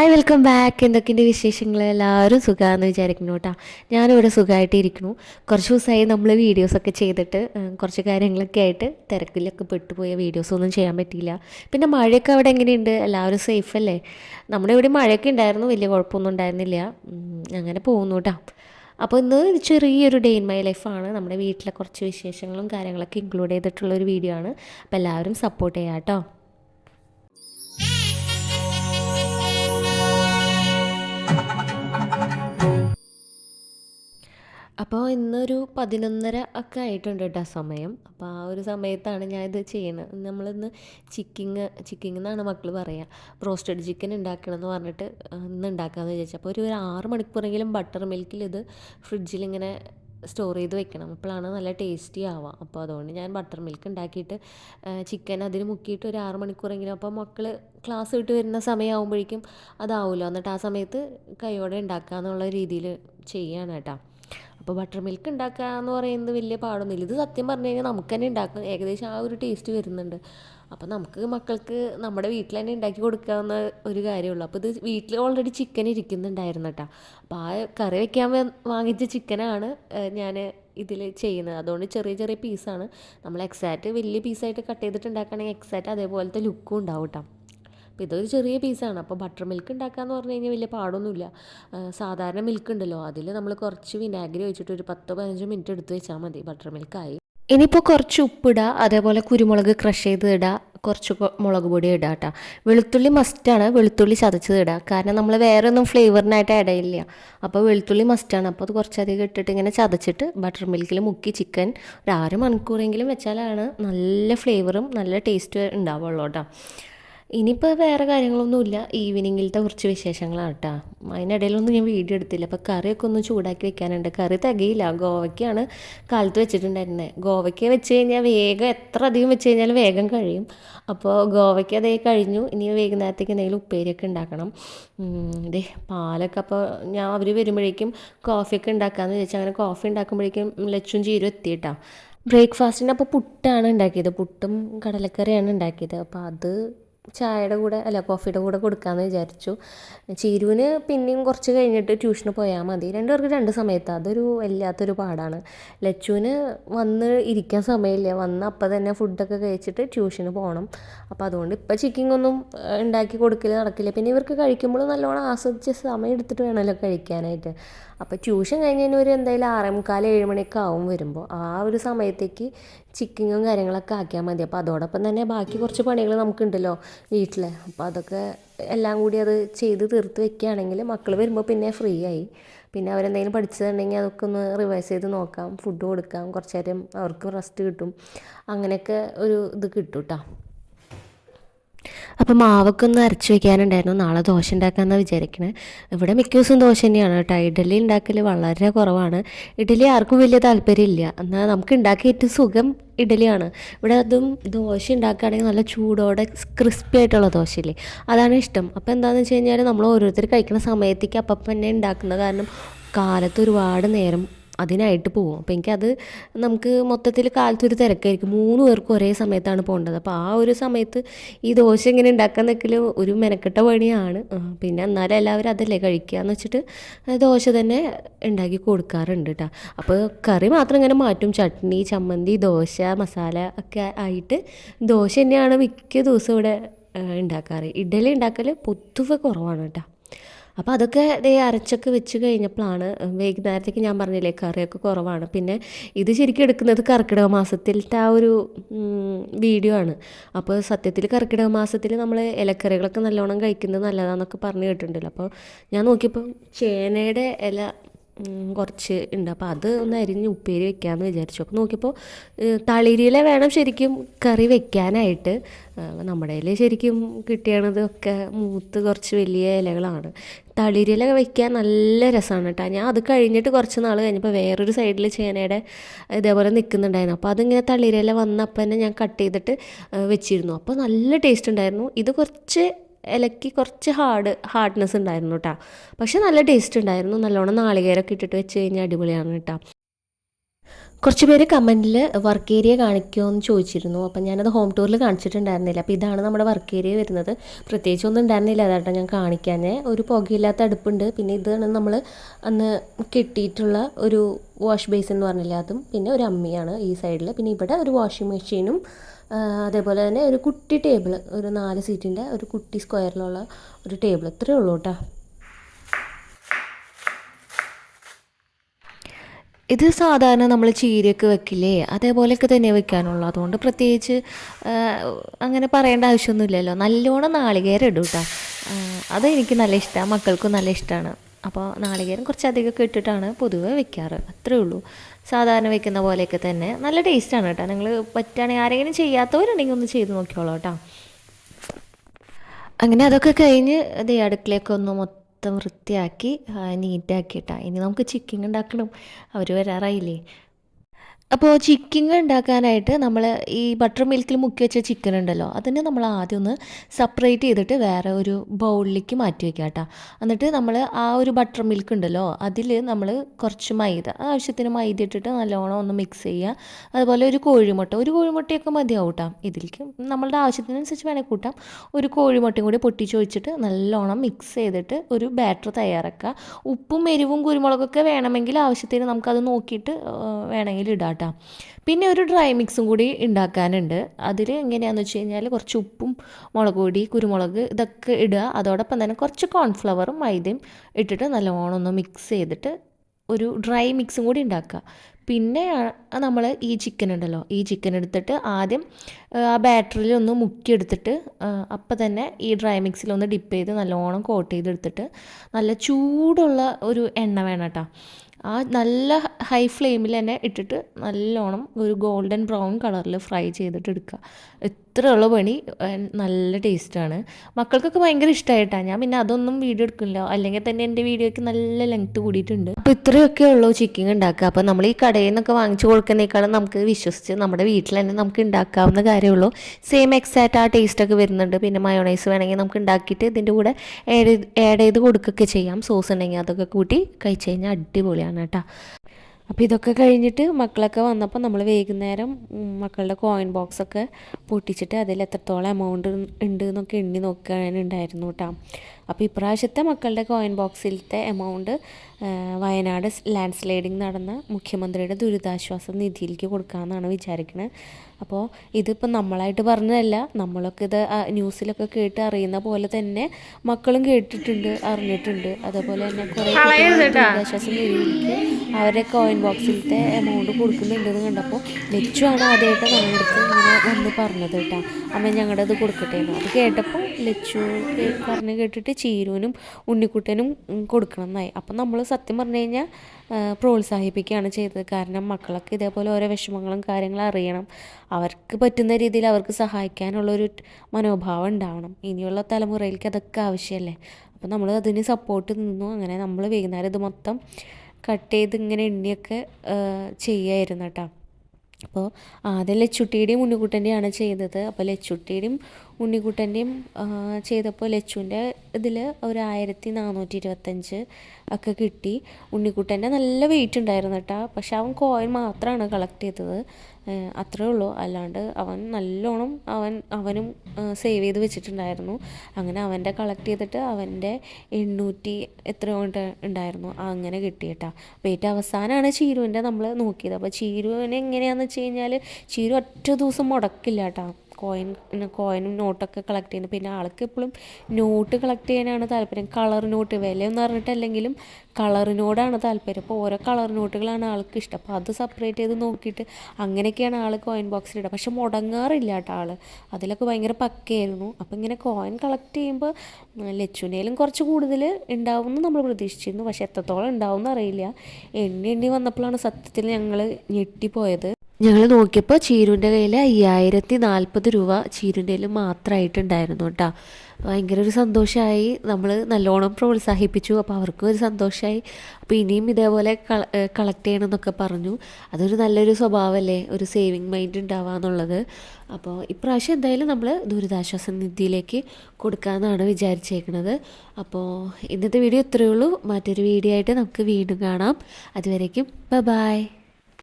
Hi welcome back എന്തൊക്കെയുണ്ട് വിശേഷങ്ങൾ എല്ലാവരും സുഖമാണെന്ന് വിചാരിക്കുന്നു കേട്ടോ ഞാനിവിടെ സുഖമായിട്ട് ഇരിക്കുന്നു കുറച്ച് ദിവസമായി നമ്മൾ വീഡിയോസൊക്കെ ചെയ്തിട്ട് കുറച്ച് കാര്യങ്ങളൊക്കെ ആയിട്ട് തിരക്കിലൊക്കെ പെട്ടുപോയ വീഡിയോസൊന്നും ചെയ്യാൻ പറ്റിയില്ല. പിന്നെ മഴയൊക്കെ അവിടെ എങ്ങനെയുണ്ട്? എല്ലാവരും സേഫ് അല്ലേ? നമ്മുടെ ഇവിടെ മഴയൊക്കെ ഉണ്ടായിരുന്നു വലിയ കുഴപ്പമൊന്നും ഉണ്ടായിരുന്നില്ല. അങ്ങനെ പോകുന്നു കേട്ടോ അപ്പോൾ ഇന്ന് ചെറിയൊരു ഡേ ഇൻ മൈ ലൈഫാണ് നമ്മുടെ വീട്ടിലെ കുറച്ച് വിശേഷങ്ങളും കാര്യങ്ങളൊക്കെ ഇൻക്ലൂഡ് ചെയ്തിട്ടുള്ളൊരു വീഡിയോ ആണ്. അപ്പോൾ എല്ലാവരും സപ്പോർട്ട് ചെയ്യാം കേട്ടോ അപ്പോൾ ഇന്നൊരു പതിനൊന്നര ഒക്കെ ആയിട്ടുണ്ട് കേട്ടോ സമയം. അപ്പോൾ ആ ഒരു സമയത്താണ് ഞാൻ ഇത് ചെയ്യുന്നത് നമ്മളിന്ന് ചിക്കിങ് ചിക്കിങ് എന്നാണ് മക്കൾ പറയുക റോസ്റ്റഡ് ചിക്കൻ ഉണ്ടാക്കണം എന്ന് പറഞ്ഞിട്ട് ഇന്ന് ഉണ്ടാക്കാമെന്ന് വിചാരിച്ചു. അപ്പോൾ ഒരു ആറ് മണിക്കൂറെങ്കിലും ബട്ടർ മിൽക്കിൽ ഇത് ഫ്രിഡ്ജിൽ ഇങ്ങനെ സ്റ്റോർ ചെയ്ത് വെക്കണം. അപ്പോഴാണ് നല്ല ടേസ്റ്റി ആവുക അപ്പോൾ അതുകൊണ്ട് ഞാൻ ബട്ടർ മിൽക്ക് ഉണ്ടാക്കിയിട്ട് ചിക്കൻ അതിന് മുക്കിയിട്ട് ഒരു ആറ് മണിക്കൂറെങ്കിലും. അപ്പോൾ മക്കൾ ക്ലാസ് വിട്ട് വരുന്ന സമയമാകുമ്പോഴേക്കും അതാവുമല്ലോ എന്നിട്ട് ആ സമയത്ത് കൈയോടെ ഉണ്ടാക്കുക എന്നുള്ള രീതിയിൽ ചെയ്യാണ് കേട്ടോ അപ്പോൾ ബട്ടർ മിൽക്ക് ഉണ്ടാക്കുക എന്ന് പറയുന്നത് വലിയ പാടൊന്നുമില്ല ഇത് സത്യം പറഞ്ഞു കഴിഞ്ഞാൽ നമുക്ക് തന്നെ ഉണ്ടാക്കാം ഏകദേശം ആ ഒരു ടേസ്റ്റ് വരുന്നുണ്ട്. അപ്പോൾ നമുക്ക് മക്കൾക്ക് നമ്മുടെ വീട്ടിൽ തന്നെ ഉണ്ടാക്കി കൊടുക്കാവുന്ന ഒരു കാര്യമുള്ളൂ. അപ്പോൾ ഇത് വീട്ടിൽ ഓൾറെഡി ചിക്കൻ ഇരിക്കുന്നുണ്ടായിരുന്നു കേട്ടോ അപ്പോൾ ആ കറി വെക്കാൻ വാങ്ങിച്ച ചിക്കനാണ് ഞാൻ ഇതിൽ ചെയ്യുന്നത്. അതുകൊണ്ട് ചെറിയ ചെറിയ പീസാണ് നമ്മൾ എക്സാക്റ്റ് വലിയ പീസായിട്ട് കട്ട് ചെയ്തിട്ട് ഉണ്ടാക്കുകയാണെങ്കിൽ എക്സാക്റ്റ് അതേപോലത്തെ ലുക്കും ഉണ്ടാവും കേട്ടോ അപ്പോൾ ഇതൊരു ചെറിയ പീസാണ് അപ്പോൾ ബട്ടർ മിൽക്ക് ഉണ്ടാക്കാമെന്ന് പറഞ്ഞു കഴിഞ്ഞാൽ വലിയ പാടൊന്നുമില്ല സാധാരണ മിൽക്ക് ഉണ്ടല്ലോ അതിൽ നമ്മൾ കുറച്ച് വിനാഗിരി ഒഴിച്ചിട്ട് ഒരു പത്തോ പതിനഞ്ചോ മിനിറ്റ് എടുത്ത് വെച്ചാൽ മതി ബട്ടർ മിൽക്കായി ഇനിയിപ്പോൾ കുറച്ച് ഉപ്പിടുക അതേപോലെ കുരുമുളക് ക്രഷ് ചെയ്ത് ഇടുക കുറച്ച് മുളക് പൊടി ഇടുക കേട്ടോ വെളുത്തുള്ളി മസ്റ്റാണ് വെളുത്തുള്ളി ചതച്ചത് ഇടുക കാരണം നമ്മൾ വേറെ ഒന്നും ഫ്ലേവറിനായിട്ട് ആഡ് ചെയ്യില്ല അപ്പോൾ വെളുത്തുള്ളി മസ്റ്റാണ് അപ്പോൾ അത് കുറച്ചധികം ഇട്ടിട്ട് ഇങ്ങനെ ചതച്ചിട്ട് ബട്ടർ മിൽക്കിൽ മുക്കി ചിക്കൻ ഒരു ആറ് മണിക്കൂറെങ്കിലും വെച്ചാലാണ് നല്ല ഫ്ലേവറും നല്ല ടേസ്റ്റും ഉണ്ടാവുള്ളൂ കേട്ടോ ഇനിയിപ്പോൾ വേറെ കാര്യങ്ങളൊന്നുമില്ല. ഈവനിങ്ങിലത്തെ കുറച്ച് വിശേഷങ്ങളാണ് കേട്ടോ അതിനിടയിലൊന്നും ഞാൻ വീഡിയോ എടുത്തില്ല. അപ്പോൾ കറിയൊക്കെ ഒന്ന് ചൂടാക്കി വെക്കാനുണ്ട്. കറി തികയില്ല. ഗോവയ്ക്കാണ് കാലത്ത് വെച്ചിട്ടുണ്ടായിരുന്നത് ഗോവയ്ക്ക് വെച്ച് കഴിഞ്ഞാൽ വേഗം എത്ര അധികം വെച്ച് കഴിഞ്ഞാൽ വേഗം കഴിയും. അപ്പോൾ ഗോവയ്ക്ക് അതേ കഴിഞ്ഞു. ഇനി വൈകുന്നേരത്തേക്ക് എന്തെങ്കിലും ഉപ്പേരിയൊക്കെ ഉണ്ടാക്കണം. ഇതേ പാലൊക്കെ അപ്പോൾ ഞാൻ അവർ വരുമ്പോഴേക്കും കോഫിയൊക്കെ ഉണ്ടാക്കാമെന്ന് വിചാരിച്ചു അങ്ങനെ കോഫി ഉണ്ടാക്കുമ്പോഴേക്കും ലച്ചും ചീരും എത്തിയിട്ടാ. ബ്രേക്ക്ഫാസ്റ്റിന് അപ്പോൾ പുട്ടാണ് ഉണ്ടാക്കിയത്. പുട്ടും കടലക്കറിയാണ് ഉണ്ടാക്കിയത്. അപ്പോൾ അത് ചായയുടെ കൂടെ അല്ല കോഫിയുടെ കൂടെ കൊടുക്കാമെന്ന് വിചാരിച്ചു. ചീരുവിന് പിന്നെയും കുറച്ച് കഴിഞ്ഞിട്ട് ട്യൂഷന് പോയാൽ മതി. രണ്ടുപേർക്ക് രണ്ട് സമയത്ത്. അതൊരു വല്ലാത്തൊരു പാടാണ്. ലച്ചുവിന് വന്ന് ഇരിക്കാൻ സമയമില്ല. വന്ന് അപ്പം തന്നെ ഫുഡൊക്കെ കഴിച്ചിട്ട് ട്യൂഷന് പോകണം അപ്പോൾ അതുകൊണ്ട് ഇപ്പം ചിക്കിങ് ഒന്നും ഉണ്ടാക്കി കൊടുക്കില്ല നടക്കില്ല. പിന്നെ ഇവർക്ക് കഴിക്കുമ്പോൾ നല്ലോണം ആസ്വദിച്ച് സമയം എടുത്തിട്ട് വേണമല്ലോ കഴിക്കാനായിട്ട്. അപ്പോൾ ട്യൂഷൻ കഴിഞ്ഞ് ഒരു എന്തായാലും ആറേ മുക്കാൽ ഏഴ് മണിയൊക്കെ ആവും വരുമ്പോൾ ആ ഒരു സമയത്തേക്ക് ചിക്കിങ്ങും കാര്യങ്ങളൊക്കെ ആക്കിയാൽ മതി. അപ്പോൾ അതോടൊപ്പം തന്നെ ബാക്കി കുറച്ച് പണികൾ നമുക്കുണ്ടല്ലോ വീട്ടിൽ അപ്പോൾ അതൊക്കെ എല്ലാം കൂടി അത് ചെയ്ത് തീർത്ത് വെക്കുകയാണെങ്കിൽ മക്കൾ വരുമ്പോൾ പിന്നെ ഫ്രീ ആയി. പിന്നെ അവരെന്തെങ്കിലും പഠിച്ചതുണ്ടെങ്കിൽ അതൊക്കെ ഒന്ന് റിവൈസ് ചെയ്ത് നോക്കാം. ഫുഡ് കൊടുക്കാം. കുറച്ച് നേരം അവർക്ക് റെസ്റ്റ് കിട്ടും. അങ്ങനെയൊക്കെ ഒരു ഇത് കിട്ടും കേട്ടോ അപ്പോൾ മാവൊക്കെ ഒന്ന് അരച്ച് വെക്കാനുണ്ടായിരുന്നു നാളെ ദോശ ഉണ്ടാക്കാമെന്നാണ് വിചാരിക്കണേ. ഇവിടെ മിക്ക ദിവസവും ദോശ തന്നെയാണ് കേട്ടോ. ഇഡലി ഉണ്ടാക്കൽ വളരെ കുറവാണ്. ഇഡലി ആർക്കും വലിയ താല്പര്യമില്ല. എന്നാൽ നമുക്ക് ഉണ്ടാക്കി ഏറ്റവും സുഖം ഇഡലിയാണ് ഇവിടെ അതും ദോശ ഉണ്ടാക്കുകയാണെങ്കിൽ നല്ല ചൂടോടെ ക്രിസ്പി ആയിട്ടുള്ള ദോശയില്ലേ? അതാണ് ഇഷ്ടം. അപ്പോൾ എന്താണെന്ന് വെച്ച് കഴിഞ്ഞാൽ നമ്മൾ ഓരോരുത്തർ കഴിക്കുന്ന സമയത്തേക്ക് അപ്പം തന്നെ ഉണ്ടാക്കുന്ന കാരണം കാലത്ത് ഒരുപാട് നേരം അതിനായിട്ട് പോകും അപ്പോൾ എനിക്കത് നമുക്ക് മൊത്തത്തിൽ കാലത്തൊരു തിരക്കായിരിക്കും. മൂന്ന് പേർക്കും ഒരേ സമയത്താണ് പോകേണ്ടത്. അപ്പോൾ ആ ഒരു സമയത്ത് ഈ ദോശ ഇങ്ങനെ ഉണ്ടാക്കാൻ നിൽക്കൽ ഒരു മെനക്കെട്ട പണിയാണ്. പിന്നെ എന്നാലും എല്ലാവരും അതല്ലേ കഴിക്കുക എന്ന് വെച്ചിട്ട് ദോശ തന്നെ ഉണ്ടാക്കി കൊടുക്കാറുണ്ട് കേട്ടോ അപ്പോൾ കറി മാത്രം ഇങ്ങനെ മാറ്റും. ചട്നി ചമ്മന്തി ദോശ മസാല ഒക്കെ ആയിട്ട് ദോശ തന്നെയാണ് മിക്ക ദിവസവും ഇവിടെ ഉണ്ടാക്കാറ്. ഇഡലി ഉണ്ടാക്കൽ പൊതുവെ കുറവാണ് കേട്ടോ അപ്പോൾ അതൊക്കെ ദേ അരച്ചൊക്കെ വെച്ച് കഴിഞ്ഞപ്പോഴാണ് വൈകുന്നേരത്തേക്ക് ഞാൻ പറഞ്ഞില്ലേ കറിയൊക്കെ കുറവാണ്. പിന്നെ ഇത് ശരിക്കും എടുക്കുന്നത് കർക്കിടക മാസത്തിലത്തെ ആ ഒരു വീഡിയോ ആണ്. അപ്പോൾ സത്യത്തിൽ കർക്കിടക മാസത്തിൽ നമ്മൾ ഇലക്കറികളൊക്കെ നല്ലോണം കഴിക്കുന്നത് നല്ലതാണെന്നൊക്കെ പറഞ്ഞു കേട്ടിട്ടുണ്ടല്ലോ. അപ്പോൾ ഞാൻ നോക്കിയപ്പോൾ ചേനയുടെ ഇല കുറച്ച് ഉണ്ട്. അപ്പോൾ അത് ഒന്ന് അരിഞ്ഞ് ഉപ്പേരി വെക്കാമെന്ന് വിചാരിച്ചു. അപ്പോൾ നോക്കിയപ്പോൾ ഏഹ്, തളിരില വേണം ശരിക്കും കറി വെക്കാനായിട്ട്. നമ്മുടെ കയ്യിൽ ശരിക്കും കിട്ടിയണത് ഒക്കെ മൂത്ത് കുറച്ച് വലിയ ഇലകളാണ്. തളിരില വെക്കാൻ നല്ല രസമാണ് കേട്ടോ. ഞാൻ അത് കഴിഞ്ഞിട്ട് കുറച്ച് നാൾ കഴിഞ്ഞപ്പോൾ വേറൊരു സൈഡിൽ ചേനയുടെ ഇതേപോലെ നിൽക്കുന്നുണ്ടായിരുന്നു അപ്പോൾ അതിങ്ങനെ തളിരില വന്നപ്പോൾ തന്നെ ഞാൻ കട്ട് ചെയ്തിട്ട് വെച്ചിരുന്നു. അപ്പോൾ നല്ല ടേസ്റ്റ് ഉണ്ടായിരുന്നു. ഇത് കുറച്ച് ഇലയ്ക്ക് കുറച്ച് ഹാർഡ് ഹാർഡ്നെസ് ഉണ്ടായിരുന്നു കേട്ടോ പക്ഷെ നല്ല ടേസ്റ്റ് ഉണ്ടായിരുന്നു. നല്ലോണം നാളികേരമൊക്കെ ഇട്ടിട്ട് വെച്ച് കഴിഞ്ഞാൽ അടിപൊളിയാണ് കേട്ടോ കുറച്ച് പേര് കമന്റിൽ വർക്ക് ഏരിയ കാണിക്കുമോ എന്ന് ചോദിച്ചിരുന്നു. അപ്പം ഞാനത് ഹോം ടൂറിൽ കാണിച്ചിട്ടുണ്ടായിരുന്നില്ല. അപ്പോൾ ഇതാണ് നമ്മുടെ വർക്ക് ഏരിയ വരുന്നത്. പ്രത്യേകിച്ച് ഒന്നും ഉണ്ടായിരുന്നില്ല. അതാട്ടോ ഞാൻ കാണിക്കാൻ ഒരു പുകയില്ലാത്ത അടുപ്പുണ്ട്. പിന്നെ ഇതാണ് നമ്മൾ അന്ന് കെട്ടിയിട്ടുള്ള ഒരു വാഷ് ബേസ് എന്ന് പറഞ്ഞില്ല അതും. പിന്നെ ഒരു അമ്മിയാണ് ഈ സൈഡിൽ പിന്നെ ഇവിടെ ഒരു വാഷിംഗ് മെഷീനും അതേപോലെ തന്നെ ഒരു കുട്ടി ടേബിൾ ഒരു നാല് സീറ്റിന്റെ ഒരു കുട്ടി സ്ക്വയറിലുള്ള ഒരു ടേബിൾ ഇത്രയേ ഉള്ളൂ കേട്ടോ. ഇത് സാധാരണ നമ്മൾ ചീരയൊക്കെ വെക്കില്ലേ? അതേപോലെയൊക്കെ തന്നെ വെക്കാനുള്ളൂ. അതുകൊണ്ട് പ്രത്യേകിച്ച് അങ്ങനെ പറയേണ്ട ആവശ്യമൊന്നുമില്ലല്ലോ. നല്ലോണം നാളികേരം ഇടും കേട്ടോ. അതെനിക്ക് നല്ല ഇഷ്ടമാണ് മക്കൾക്കും നല്ല ഇഷ്ടമാണ് അപ്പോൾ നാളികേരം കുറച്ചധികം ഇട്ടിട്ടാണ് പൊതുവെ വെക്കാറ്. അത്രേ ഉള്ളൂ. സാധാരണ വെക്കുന്ന പോലെയൊക്കെ തന്നെ. നല്ല ടേസ്റ്റാണ് കേട്ടോ. നിങ്ങൾ പറ്റുകയാണെങ്കിൽ ആരെങ്കിലും ചെയ്യാത്തവരുണ്ടെങ്കിൽ ഒന്ന് ചെയ്ത് നോക്കിയോളൂ കേട്ടോ. അങ്ങനെ അതൊക്കെ കഴിഞ്ഞ് ദേ അടുക്കളയൊക്കെ ഒന്ന് മൊത്തം വൃത്തിയാക്കി നീറ്റാക്കിയിട്ടാണ് ഇനി നമുക്ക് ചിക്കൻ ഉണ്ടാക്കണം. അവർ വരാറായില്ലേ? അപ്പോൾ ചിക്കൻ ഉണ്ടാക്കാനായിട്ട് നമ്മൾ ഈ ബട്ടർ മിൽക്കിൽ മുക്കി വെച്ച ചിക്കൻ ഉണ്ടല്ലോ അതിനെ നമ്മൾ ആദ്യം ഒന്ന് സെപ്പറേറ്റ് ചെയ്തിട്ട് വേറെ ഒരു ബൗളിലേക്ക് മാറ്റി വയ്ക്കുക കേട്ടോ എന്നിട്ട് നമ്മൾ ആ ഒരു ബട്ടർ മിൽക്ക് ഉണ്ടല്ലോ അതിൽ നമ്മൾ കുറച്ച് മൈദ ആവശ്യത്തിന് മൈദ ഇട്ടിട്ട് നല്ലോണം ഒന്ന് മിക്സ് ചെയ്യുക അതുപോലെ ഒരു കോഴിമുട്ട ഒരു കോഴിമുട്ടയൊക്കെ മതിയാവും കേട്ടോ ഇതിലേക്ക് നമ്മളുടെ ആവശ്യത്തിനനുസരിച്ച് വേണമെങ്കിൽ കൂട്ടാം. ഒരു കോഴിമുട്ടയും കൂടി പൊട്ടിച്ച് വെച്ചിട്ട് നല്ലോണം മിക്സ് ചെയ്തിട്ട് ഒരു ബാറ്റർ തയ്യാറാക്കുക ഉപ്പും എരിവും കുരുമുളകൊക്കെ വേണമെങ്കിൽ ആവശ്യത്തിന് നമുക്കത് നോക്കിയിട്ട് വേണമെങ്കിൽ ഇടാം കേട്ടോ. പിന്നെ ഒരു ഡ്രൈ മിക്സും കൂടി ഉണ്ടാക്കാനുണ്ട് അതിൽ എങ്ങനെയാണെന്ന് വെച്ച് കഴിഞ്ഞാൽ കുറച്ച് ഉപ്പും മുളക് പൊടി കുരുമുളക് ഇതൊക്കെ ഇടുക. അതോടൊപ്പം തന്നെ കുറച്ച് കോൺഫ്ലവറും മൈദയും ഇട്ടിട്ട് നല്ലോണം ഒന്ന് മിക്സ് ചെയ്തിട്ട് ഒരു ഡ്രൈ മിക്സും കൂടി ഉണ്ടാക്കുക പിന്നെ നമ്മൾ ഈ ചിക്കൻ ഉണ്ടല്ലോ ഈ ചിക്കൻ എടുത്തിട്ട് ആദ്യം ആ ബാറ്ററിൽ ഒന്ന് മുക്കിയെടുത്തിട്ട് അപ്പം തന്നെ ഈ ഡ്രൈ മിക്സിൽ ഒന്ന് ഡിപ്പ് ചെയ്ത് നല്ലോണം കോട്ട് ചെയ്തെടുത്തിട്ട് നല്ല ചൂടുള്ള ഒരു എണ്ണ വേണം കേട്ടോ. ആ നല്ല ഹൈ ഫ്ലെയിമിൽ തന്നെ ഇട്ടിട്ട് നല്ലോണം ഒരു ഗോൾഡൻ ബ്രൗൺ കളറിൽ ഫ്രൈ ചെയ്തിട്ട് എടുക്കുക. ഇത്രയുള്ള പണി നല്ല ടേസ്റ്റാണ്. മക്കൾക്കൊക്കെ ഭയങ്കര ഇഷ്ടമായിട്ടാണ് ഞാൻ പിന്നെ അതൊന്നും വീഡിയോ എടുക്കില്ല. അല്ലെങ്കിൽ തന്നെ എന്റെ വീഡിയോയ്ക്ക് നല്ല ലെങ്ത് കൂടിയിട്ടുണ്ട്. അപ്പോൾ ഇത്രയൊക്കെ ഉള്ളൂ ചിക്കൻ ഉണ്ടാക്കുക. അപ്പോൾ നമ്മൾ ഈ കടയിൽ നിന്നൊക്കെ വാങ്ങിച്ചു കൊടുക്കുന്നേക്കാളും നമുക്ക് വിശ്വസിച്ച് നമ്മുടെ വീട്ടിൽ തന്നെ നമുക്ക് ഉണ്ടാക്കാവുന്ന കാര്യമുള്ളൂ സെയിം എക്സാക്റ്റ് ആ ടേസ്റ്റൊക്കെ വരുന്നുണ്ട്. പിന്നെ മയോണൈസ് വേണമെങ്കിൽ നമുക്ക് ഉണ്ടാക്കിയിട്ട് ഇതിന്റെ കൂടെ ആഡ് ആഡ് ചെയ്ത് കൊടുക്കുകയൊക്കെ ചെയ്യാം. സോസ് ഉണ്ടെങ്കിൽ അതൊക്കെ കൂട്ടി കഴിച്ച് കഴിഞ്ഞാൽ അടിപൊളിയാണ് കേട്ടോ. അപ്പോൾ ഇതൊക്കെ കഴിഞ്ഞിട്ട് മക്കളൊക്കെ വന്നപ്പോൾ നമ്മൾ വൈകുന്നേരം മക്കളുടെ കോയിൻ ബോക്സൊക്കെ പൊട്ടിച്ചിട്ട് അതിൽ എത്രത്തോളം എമൗണ്ട് ഉണ്ട് എന്നൊക്കെ എണ്ണി നോക്കാനുണ്ടായിരുന്നു കേട്ടോ അപ്പോൾ ഇപ്രാവശ്യത്തെ മക്കളുടെ കോയിൻ ബോക്സിലത്തെ എമൗണ്ട് വയനാട് ലാൻഡ് സ്ലൈഡിങ് നടന്ന മുഖ്യമന്ത്രിയുടെ ദുരിതാശ്വാസ നിധിയിലേക്ക് കൊടുക്കാമെന്നാണ് വിചാരിക്കുന്നത് അപ്പോൾ ഇതിപ്പോൾ നമ്മളായിട്ട് പറഞ്ഞതല്ല നമ്മളൊക്കെ ഇത് ന്യൂസിലൊക്കെ കേട്ട് അറിയുന്ന പോലെ തന്നെ മക്കളും കേട്ടിട്ടുണ്ട് അറിഞ്ഞിട്ടുണ്ട്. അതേപോലെ തന്നെ കുറേ ദുരിതാശ്വാസ നിധിയിലേക്ക് അവരെ കോയിൻ ബോക്സിലത്തെ എമൗണ്ട് കൊടുക്കുന്നുണ്ടെന്ന് കണ്ടപ്പോൾ ലക്ഷ്യമാണ് ആദ്യമായിട്ട് നമ്മുടെ അടുത്ത് ഇങ്ങനെ വന്ന് പറഞ്ഞത് കേട്ടോ. അമ്മ ഞങ്ങളുടെ ഇത് കൊടുക്കട്ടെ എന്ന്. അത് കേട്ടപ്പോൾ ലച്ചു പറഞ്ഞ് കേട്ടിട്ട് ചീരുവിനും ഉണ്ണിക്കുട്ടനും കൊടുക്കണം എന്നായി അപ്പം നമ്മൾ സത്യം പറഞ്ഞു കഴിഞ്ഞാൽ പ്രോത്സാഹിപ്പിക്കുകയാണ് ചെയ്തത്. കാരണം മക്കളൊക്കെ ഇതേപോലെ ഓരോ വിഷമങ്ങളും കാര്യങ്ങളും അറിയണം. അവർക്ക് പറ്റുന്ന രീതിയിൽ അവർക്ക് സഹായിക്കാനുള്ളൊരു മനോഭാവം ഉണ്ടാവണം. ഇനിയുള്ള തലമുറയിലേക്ക് അതൊക്കെ ആവശ്യമല്ലേ അപ്പോൾ നമ്മൾ അതിന് സപ്പോർട്ട് നിന്നു. അങ്ങനെ നമ്മൾ വൈകുന്നേരം ഇത് മൊത്തം കട്ട് ചെയ്ത് ഇങ്ങനെ എണ്ണിയൊക്കെ ചെയ്യായിരുന്നു കേട്ടോ അപ്പോൾ ആദ്യം ലച്ചുട്ടിയുടെയും ഉണ്ണിക്കുട്ടന്റെയാണ് ചെയ്തത്. അപ്പോൾ ലച്ചുട്ടിയുടെയും ഉണ്ണിക്കുട്ടന്റെയും ചെയ്തപ്പോൾ ലച്ചുവിന്റെ ഇതിൽ ഒരു ആയിരത്തി നാനൂറ്റി ഇരുപത്തഞ്ച് ഒക്കെ കിട്ടി. ഉണ്ണിക്കുട്ടന്റെ നല്ല വെയിറ്റ് ഉണ്ടായിരുന്നു കേട്ടോ. പക്ഷെ അവൻ കോയിൻ മാത്രമാണ് കളക്ട് ചെയ്തത്. അത്രേ ഉള്ളൂ. അല്ലാണ്ട് അവൻ നല്ലോണം അവൻ അവനും സേവ് ചെയ്ത് വെച്ചിട്ടുണ്ടായിരുന്നു. അങ്ങനെ അവന്റെ കളക്ട് ചെയ്തിട്ട് അവന്റെ എണ്ണൂറ്റി എത്രയോ ഉണ്ട് ഉണ്ടായിരുന്നു. അങ്ങനെ കിട്ടി കേട്ടോ. അപ്പോൾ ഏറ്റവും അവസാനമാണ് ചീരുവിന്റെ നമ്മൾ നോക്കിയത്. അപ്പോൾ ചീരുവിനെ എങ്ങനെയാണെന്ന് വെച്ച് കഴിഞ്ഞാൽ ചീരു ഒറ്റ ദിവസം മുടക്കില്ല കേട്ടോ. കോയിൻ കോയിനും നോട്ടൊക്കെ കളക്ട് ചെയ്യുന്നത്. പിന്നെ ആൾക്ക് എപ്പോഴും നോട്ട് കളക്ട് ചെയ്യാനാണ് താല്പര്യം. കളർ നോട്ട് വിലയെന്ന് പറഞ്ഞിട്ടല്ലെങ്കിലും കളറിനോടാണ് താല്പര്യം. അപ്പോൾ ഓരോ കളർ നോട്ടുകളാണ് ആൾക്ക് ഇഷ്ടം. അപ്പോൾ അത് സെപ്പറേറ്റ് ചെയ്ത് നോക്കിയിട്ട് അങ്ങനെയൊക്കെയാണ് ആൾ കോയിൻ ബോക്സിലിടുക പക്ഷെ മുടങ്ങാറില്ല കേട്ടോ ആൾ അതിലൊക്കെ ഭയങ്കര പക്കയായിരുന്നു. അപ്പോൾ ഇങ്ങനെ കോയിൻ കളക്ട് ചെയ്യുമ്പോൾ ലച്ചുനേലും കുറച്ച് കൂടുതൽ ഉണ്ടാവുമെന്ന് നമ്മൾ പ്രതീക്ഷിച്ചിരുന്നു. പക്ഷെ എത്രത്തോളം ഉണ്ടാവും അറിയില്ല. എണ്ണി എണ്ണി വന്നപ്പോഴാണ് സത്യത്തിൽ ഞങ്ങൾ ഞെട്ടിപ്പോയത്. ഞങ്ങൾ നോക്കിയപ്പോൾ ചീരുന്റെ കയ്യിൽ അയ്യായിരത്തി നാൽപ്പത് രൂപ ചീരുന്റെ കയ്യിൽ മാത്രമായിട്ടുണ്ടായിരുന്നു കേട്ടോ ഭയങ്കര ഒരു സന്തോഷമായി നമ്മൾ നല്ലോണം പ്രോത്സാഹിപ്പിച്ചു. അപ്പോൾ അവർക്കും ഒരു സന്തോഷമായി അപ്പോൾ ഇനിയും ഇതേപോലെ കളക്ട് ചെയ്യണം എന്നൊക്കെ പറഞ്ഞു. അതൊരു നല്ലൊരു സ്വഭാവമല്ലേ ഒരു സേവിങ് മൈൻഡ് ഉണ്ടാവുക എന്നുള്ളത്. അപ്പോൾ ഇപ്രാവശ്യം എന്തായാലും നമ്മൾ ദുരിതാശ്വാസ നിധിയിലേക്ക് കൊടുക്കാമെന്നാണ് വിചാരിച്ചേക്കുന്നത് അപ്പോൾ ഇന്നത്തെ വീഡിയോ ഇത്രയേ ഉള്ളൂ. മറ്റൊരു വീഡിയോ ആയിട്ട് നമുക്ക് വീണ്ടും കാണാം. അതുവരേക്കും ബ ബായ്